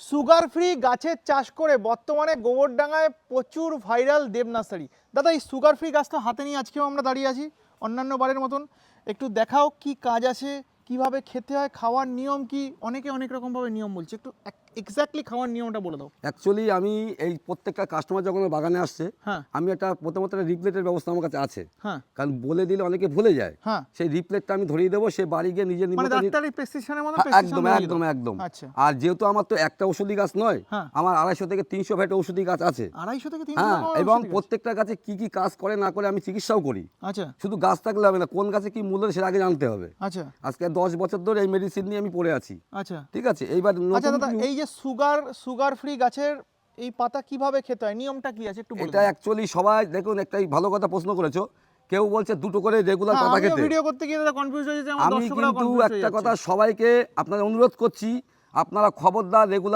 Sugar free গাছের চাষ করে বর্তমানে গোবরডাঙ্গায় প্রচুর ভাইরাল দেব নার্সারি দাদা, এই সুগার ফ্রি গাছ তো হাতে নিয়ে আজকেও আমরা দাঁড়িয়ে আছি, অন্যান্য বারের মতন। একটু দেখাও কি কাজ আছে, কীভাবে খেতে হয়, খাওয়ার নিয়ম কি? অনেকে অনেক রকমভাবে নিয়ম বলছে, একটু এক্স্যাক্টলি খাওয়ার নিয়মটা বলে দাও। অ্যাকচুয়ালি আমি এই প্রত্যেকটা কাস্টমার যখন আমার বাগানে আসছে হ্যাঁ। আমি একটা প্রথমত একটা রিপ্লেটের ব্যবস্থা আমার কাছে আছে। হ্যাঁ। কারণ বলে দিলে অনেকে ভুলে যায়। হ্যাঁ। সেই রিপ্লেটটা আমি ধরিয়ে দেবো সে বাড়ি গিয়ে নিজের মানে হ্যাঁ, একদম একদম একদম। আচ্ছা। আর যেহেতু আমার তো একটা ওষুধি গাছ নয় হ্যাঁ। আমার আড়াইশো থেকে তিনশো ভ্যাট ওষুধি গাছ আছে। আড়াইশো থেকে হ্যাঁ এবং প্রত্যেকটা গাছে কি কি কাজ করে না করে আমি চিকিৎসাও করি। আচ্ছা। শুধু গাছ থাকলে হবে না কোন গাছে কি মূল্য সেটা আগে জানতে হবে। আচ্ছা। আজকে দশ বছর ধরে এই মেডিসিন নিয়ে আমি পড়ে আছি। আচ্ছা। ঠিক আছে? এইবার আচ্ছা এই যে সুগার সুগার ফ্রি গাছের এই পাতা কীভাবে খেতে হয়? নিয়মটা কি আছে? একটু এটা অ্যাকচুয়ালি সবাই দেখুন একটাই ভালো কথা প্রশ্ন করেছ। কেউ বলছে দুটো করে রেগুলার পাতা খেতে। ভিডিও করতে গিয়ে দাদা কনফিউজ হয়ে যাচ্ছে আমার আমি হয়ে কিন্তু আমি কিন্তু একটা কথা সবাইকে আপনাদের অনুরোধ করছি আপনারা খবরদার রেগুলার